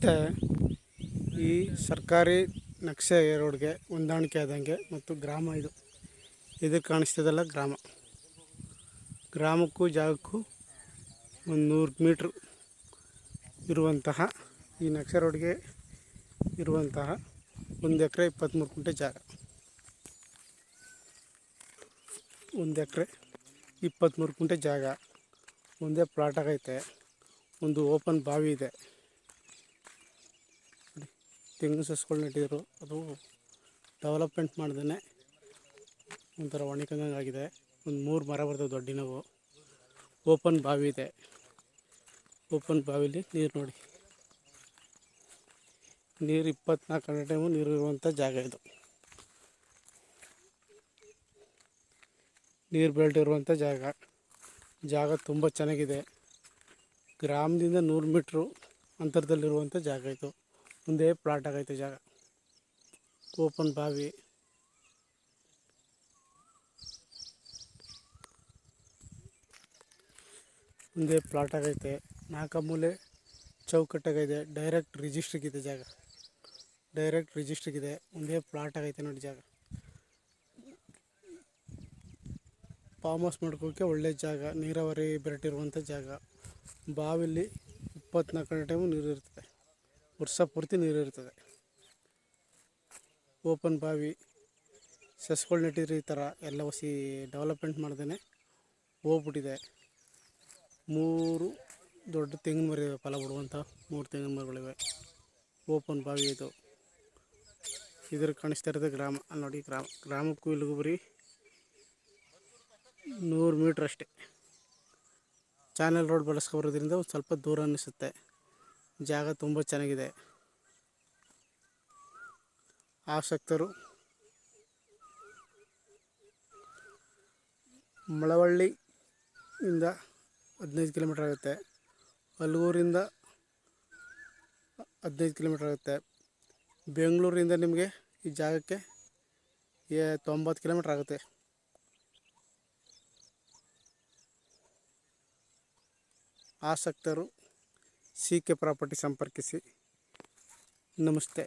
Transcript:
ರಸ್ತೆ ಈ ಸರ್ಕಾರಿ ನಕ್ಷೆ ರೋಡ್ಗೆ ಹೊಂದಾಣಿಕೆ ಆದಂಗೆ ಮತ್ತು ಗ್ರಾಮ ಇದು. ಇದು ಕಾಣಿಸ್ತಿದಲ್ಲ ಗ್ರಾಮ. ಗ್ರಾಮಕ್ಕೂ ಜಾಗಕ್ಕೂ ಒಂದು ನೂರು ಮೀಟ್ರ್ ಇರುವಂತಹ ಈ ನಕ್ಷೆ ರೋಡ್ಗೆ ಇರುವಂತಹ ಒಂದು ಎಕರೆ ಇಪ್ಪತ್ತ್ಮೂರು ಕುಂಟೆ ಜಾಗ. ಒಂದು ಎಕರೆ ಇಪ್ಪತ್ತ್ಮೂರು ಕುಂಟೆ ಜಾಗ. ಒಂದೇ ಪ್ಲಾಟ್ ಆಗೈತೆ. ಒಂದು ಓಪನ್ ಬಾವಿ ಇದೆ. ತೆಂಗಿನ ಸಸ್ಗಳು ನೆಟ್ಟಿದ್ರು. ಅದು ಡೆವಲಪ್ಮೆಂಟ್ ಮಾಡ್ದೇ ಒಂಥರ ಆಗಿದೆ ಒಂದು ಮೂರು ಮರ ಬರ್ತದೆ ದೊಡ್ಡಿನವು. ಓಪನ್ ಬಾವಿ ಇದೆ. ಓಪನ್ ಬಾವಿಲಿ ನೀರು ನೋಡಿ. ನೀರು ಇಪ್ಪತ್ನಾಲ್ಕು ಗಂಟೆ ಟೈಮು ನೀರು ಇರುವಂಥ ಜಾಗ ಇದು. ನೀರು ಬೆಲ್ಟ್ ಇರುವಂಥ ಜಾಗ. ಜಾಗ ತುಂಬ ಚೆನ್ನಾಗಿದೆ. ಗ್ರಾಮದಿಂದ ನೂರು ಮೀಟ್ರು ಅಂತರದಲ್ಲಿರುವಂಥ ಜಾಗ ಇದು. ಒಂದೇ ಪ್ಲಾಟ್ ಆಗೈತೆ ಜಾಗ. ಓಪನ್ ಬಾವಿ. ಮುಂದೆ ಪ್ಲಾಟ್ ಆಗೈತೆ ನಾಲ್ಕು ಮೂಲೆ ಚೌಕಟ್ಟಾಗೈತೆ. ಡೈರೆಕ್ಟ್ ರಿಜಿಸ್ಟ್ರಿಗಿದೆ ಜಾಗ. ಡೈರೆಕ್ಟ್ ರಿಜಿಸ್ಟ್ರಿಗಿದೆ. ಮುಂದೆ ಪ್ಲಾಟ್ ಆಗೈತೆ ನೋಡಿ ಜಾಗ. ಫಾರ್ಮ್ ಹೌಸ್ ಮಾಡ್ಕೋಕ್ಕೆ ಒಳ್ಳೆ ಜಾಗ. ನೀರಾವರಿ ಬೆರಟಿರುವಂಥ ಜಾಗ. ಬಾವಿಲಿ ಇಪ್ಪತ್ನಾಲ್ಕು ಗಂಟೆ ಟೈಮು ನೀರು ಇರ್ತದೆ ವರ್ಷ ಪೂರ್ತಿ ನೀರು ಇರ್ತದೆ. ಓಪನ್ ಬಾವಿ ಸಸ್ಗಳು ನೆಟ್ಟಿದ್ರೆ ಈ ಥರ ಎಲ್ಲ ಹೊಸಿ ಡೆವಲಪ್ಮೆಂಟ್ ಮಾಡ್ದೇ ಹೋಗ್ಬಿಟ್ಟಿದೆ. ಮೂರು ದೊಡ್ಡ ತೆಂಗಿನ ಮರ ಇವೆ, ಫಲ ಬಿಡುವಂಥ ಮೂರು ತೆಂಗಿನ ಮರಗಳಿವೆ ಓಪನ್ ಬಾವಿ ಇದು. ಇದ್ರ ಕಾಣಿಸ್ತಾ ಇರೋದು ಗ್ರಾಮ ನೋಡಿ ಗ್ರಾಮ ಗ್ರಾಮಕ್ಕೂ ಇಲ್ಲಿಗೂ ಬರೀ ನೂರು ಮೀಟ್ರ್ ಅಷ್ಟೇ. ಚಾನಲ್ ರೋಡ್ ಬಳಸ್ಕೊಬರೋದ್ರಿಂದ ಒಂದು ಸ್ವಲ್ಪ ದೂರ ಅನ್ನಿಸುತ್ತೆ ಜಾಗ ತುಂಬ ಚೆನ್ನಾಗಿದೆ. ಆಸಕ್ತರು. ಮಳವಳ್ಳಿಯಿಂದ ಹದಿನೈದು ಕಿಲೋಮೀಟ್ರ್ ಆಗುತ್ತೆ. ಅಲ್ಗೂರಿಂದ ಹದಿನೈದು ಕಿಲೋಮೀಟ್ರ್ ಆಗುತ್ತೆ. ಬೆಂಗಳೂರಿಂದ ನಿಮಗೆ ಈ ಜಾಗಕ್ಕೆ ತೊಂಬತ್ತು ಕಿಲೋಮೀಟ್ರ್ ಆಗುತ್ತೆ. ಆಸಕ್ತರು. ಸಿ ಕೆ ಪ್ರಾಪರ್ಟಿ ಸಂಪರ್ಕಿಸಿ. ನಮಸ್ತೆ.